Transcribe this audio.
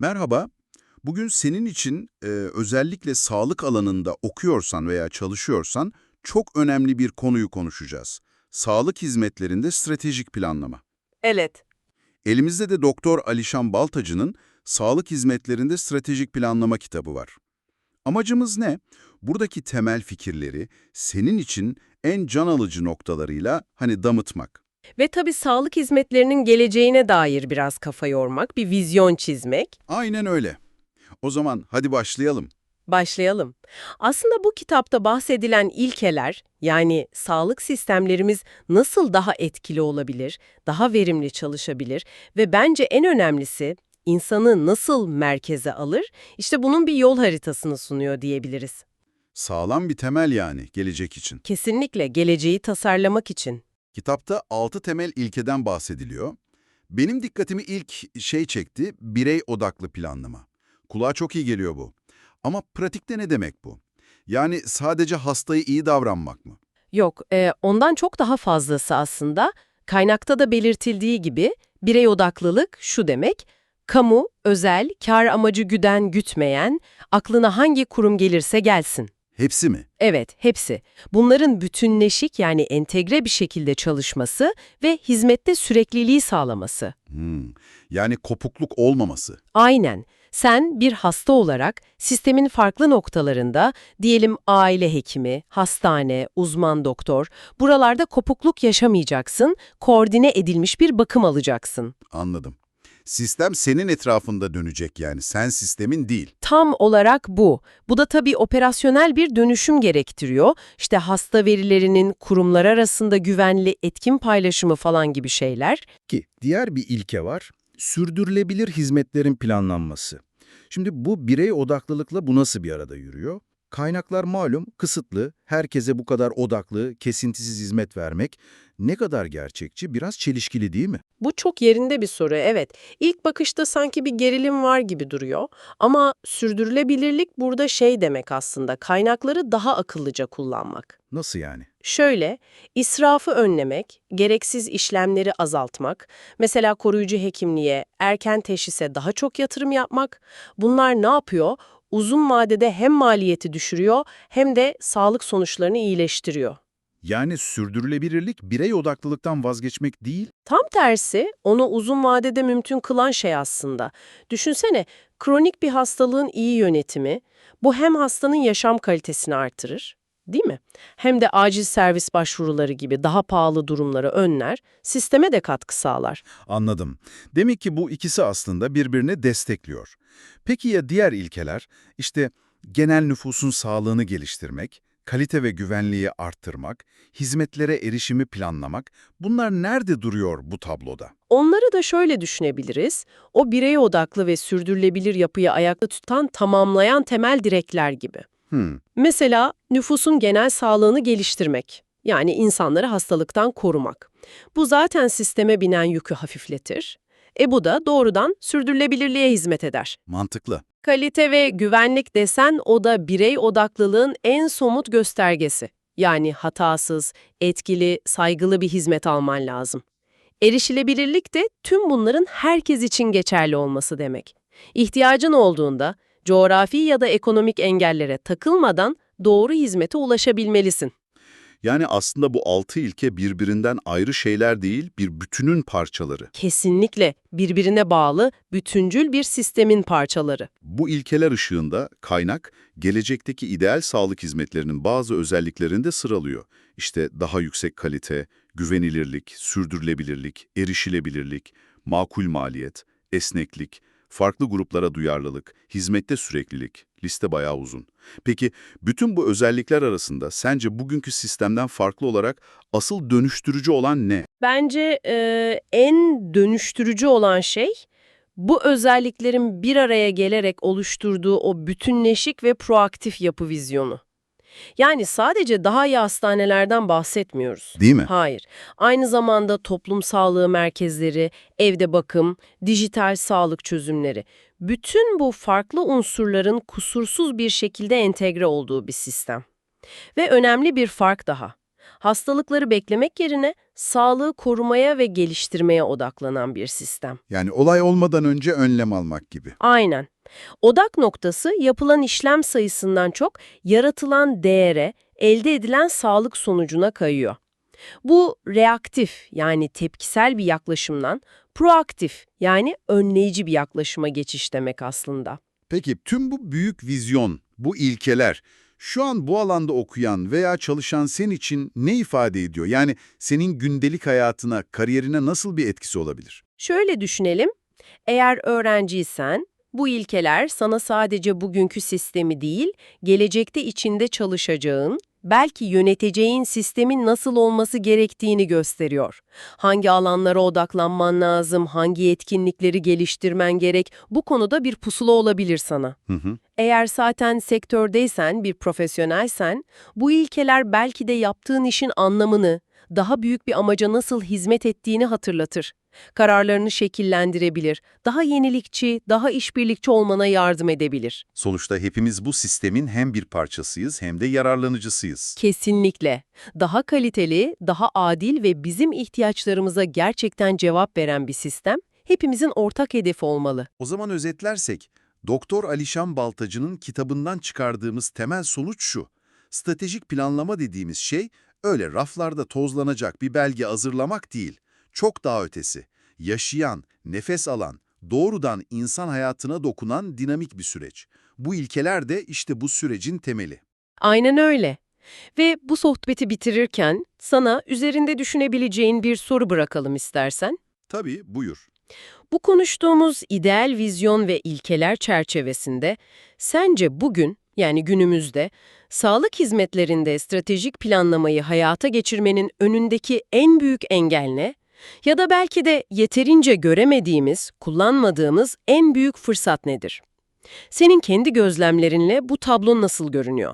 Merhaba. Bugün senin için e, özellikle sağlık alanında okuyorsan veya çalışıyorsan çok önemli bir konuyu konuşacağız. Sağlık hizmetlerinde stratejik planlama. Evet. Elimizde de Doktor Alişan Baltacı'nın Sağlık Hizmetlerinde Stratejik Planlama kitabı var. Amacımız ne? Buradaki temel fikirleri senin için en can alıcı noktalarıyla hani damıtmak. Ve tabii sağlık hizmetlerinin geleceğine dair biraz kafa yormak, bir vizyon çizmek. Aynen öyle. O zaman hadi başlayalım. Başlayalım. Aslında bu kitapta bahsedilen ilkeler, yani sağlık sistemlerimiz nasıl daha etkili olabilir, daha verimli çalışabilir ve bence en önemlisi insanı nasıl merkeze alır, işte bunun bir yol haritasını sunuyor diyebiliriz. Sağlam bir temel yani gelecek için. Kesinlikle geleceği tasarlamak için. Kitapta 6 temel ilkeden bahsediliyor. Benim dikkatimi ilk şey çekti, birey odaklı planlama. Kulağa çok iyi geliyor bu. Ama pratikte ne demek bu? Yani sadece hastayı iyi davranmak mı? Yok, e, ondan çok daha fazlası aslında. Kaynakta da belirtildiği gibi birey odaklılık şu demek, kamu, özel, kar amacı güden gütmeyen, aklına hangi kurum gelirse gelsin. Hepsi mi? Evet, hepsi. Bunların bütünleşik yani entegre bir şekilde çalışması ve hizmette sürekliliği sağlaması. Hmm. Yani kopukluk olmaması. Aynen. Sen bir hasta olarak sistemin farklı noktalarında, diyelim aile hekimi, hastane, uzman doktor, buralarda kopukluk yaşamayacaksın, koordine edilmiş bir bakım alacaksın. Anladım. Sistem senin etrafında dönecek yani, sen sistemin değil. Tam olarak bu. Bu da tabii operasyonel bir dönüşüm gerektiriyor. İşte hasta verilerinin kurumlar arasında güvenli etkin paylaşımı falan gibi şeyler. Ki diğer bir ilke var, sürdürülebilir hizmetlerin planlanması. Şimdi bu birey odaklılıkla bu nasıl bir arada yürüyor? Kaynaklar malum kısıtlı, herkese bu kadar odaklı, kesintisiz hizmet vermek ne kadar gerçekçi, biraz çelişkili değil mi? Bu çok yerinde bir soru, evet. İlk bakışta sanki bir gerilim var gibi duruyor. Ama sürdürülebilirlik burada şey demek aslında, kaynakları daha akıllıca kullanmak. Nasıl yani? Şöyle, israfı önlemek, gereksiz işlemleri azaltmak, mesela koruyucu hekimliğe, erken teşhise daha çok yatırım yapmak, bunlar ne yapıyor? Uzun vadede hem maliyeti düşürüyor hem de sağlık sonuçlarını iyileştiriyor. Yani sürdürülebilirlik birey odaklılıktan vazgeçmek değil, Tam tersi, onu uzun vadede mümkün kılan şey aslında. Düşünsene, kronik bir hastalığın iyi yönetimi, bu hem hastanın yaşam kalitesini artırır, değil mi? Hem de acil servis başvuruları gibi daha pahalı durumları önler, sisteme de katkı sağlar. Anladım. Demek ki bu ikisi aslında birbirini destekliyor. Peki ya diğer ilkeler? İşte genel nüfusun sağlığını geliştirmek, kalite ve güvenliği arttırmak, hizmetlere erişimi planlamak, bunlar nerede duruyor bu tabloda? Onları da şöyle düşünebiliriz, o birey odaklı ve sürdürülebilir yapıyı ayakta tutan, tamamlayan temel direkler gibi. Hmm. Mesela nüfusun genel sağlığını geliştirmek, yani insanları hastalıktan korumak. Bu zaten sisteme binen yükü hafifletir. E bu da doğrudan sürdürülebilirliğe hizmet eder. Mantıklı. Kalite ve güvenlik desen o da birey odaklılığın en somut göstergesi. Yani hatasız, etkili, saygılı bir hizmet alman lazım. Erişilebilirlik de tüm bunların herkes için geçerli olması demek. İhtiyacın olduğunda coğrafi ya da ekonomik engellere takılmadan doğru hizmete ulaşabilmelisin. Yani aslında bu altı ilke birbirinden ayrı şeyler değil, bir bütünün parçaları. Kesinlikle birbirine bağlı, bütüncül bir sistemin parçaları. Bu ilkeler ışığında kaynak, gelecekteki ideal sağlık hizmetlerinin bazı özelliklerini de sıralıyor. İşte daha yüksek kalite, güvenilirlik, sürdürülebilirlik, erişilebilirlik, makul maliyet, esneklik, farklı gruplara duyarlılık, hizmette süreklilik. Liste bayağı uzun. Peki bütün bu özellikler arasında sence bugünkü sistemden farklı olarak asıl dönüştürücü olan ne? Bence e, en dönüştürücü olan şey bu özelliklerin bir araya gelerek oluşturduğu o bütünleşik ve proaktif yapı vizyonu. Yani sadece daha iyi hastanelerden bahsetmiyoruz. Değil mi? Hayır. Aynı zamanda toplum sağlığı merkezleri, evde bakım, dijital sağlık çözümleri. Bütün bu farklı unsurların kusursuz bir şekilde entegre olduğu bir sistem. Ve önemli bir fark daha. Hastalıkları beklemek yerine sağlığı korumaya ve geliştirmeye odaklanan bir sistem. Yani olay olmadan önce önlem almak gibi. Aynen. Odak noktası yapılan işlem sayısından çok yaratılan değere, elde edilen sağlık sonucuna kayıyor. Bu reaktif yani tepkisel bir yaklaşımdan proaktif yani önleyici bir yaklaşıma geçiş demek aslında. Peki tüm bu büyük vizyon, bu ilkeler şu an bu alanda okuyan veya çalışan sen için ne ifade ediyor? Yani senin gündelik hayatına, kariyerine nasıl bir etkisi olabilir? Şöyle düşünelim, eğer öğrenciysen bu ilkeler sana sadece bugünkü sistemi değil, gelecekte içinde çalışacağın, belki yöneteceğin sistemin nasıl olması gerektiğini gösteriyor. Hangi alanlara odaklanman lazım, hangi yetkinlikleri geliştirmen gerek, bu konuda bir pusula olabilir sana. Hı hı. Eğer zaten sektördeysen, bir profesyonelsen, bu ilkeler belki de yaptığın işin anlamını, daha büyük bir amaca nasıl hizmet ettiğini hatırlatır. Kararlarını şekillendirebilir, daha yenilikçi, daha işbirlikçi olmana yardım edebilir. Sonuçta hepimiz bu sistemin hem bir parçasıyız hem de yararlanıcısıyız. Kesinlikle. Daha kaliteli, daha adil ve bizim ihtiyaçlarımıza gerçekten cevap veren bir sistem, hepimizin ortak hedefi olmalı. O zaman özetlersek, Doktor Alişan Baltacı'nın kitabından çıkardığımız temel sonuç şu. Stratejik planlama dediğimiz şey, öyle raflarda tozlanacak bir belge hazırlamak değil. Çok daha ötesi. Yaşayan, nefes alan, doğrudan insan hayatına dokunan dinamik bir süreç. Bu ilkeler de işte bu sürecin temeli. Aynen öyle. Ve bu sohbeti bitirirken sana üzerinde düşünebileceğin bir soru bırakalım istersen. Tabii, buyur. Bu konuştuğumuz ideal vizyon ve ilkeler çerçevesinde sence bugün yani günümüzde sağlık hizmetlerinde stratejik planlamayı hayata geçirmenin önündeki en büyük engel ne? Ya da belki de yeterince göremediğimiz, kullanmadığımız en büyük fırsat nedir? Senin kendi gözlemlerinle bu tablo nasıl görünüyor?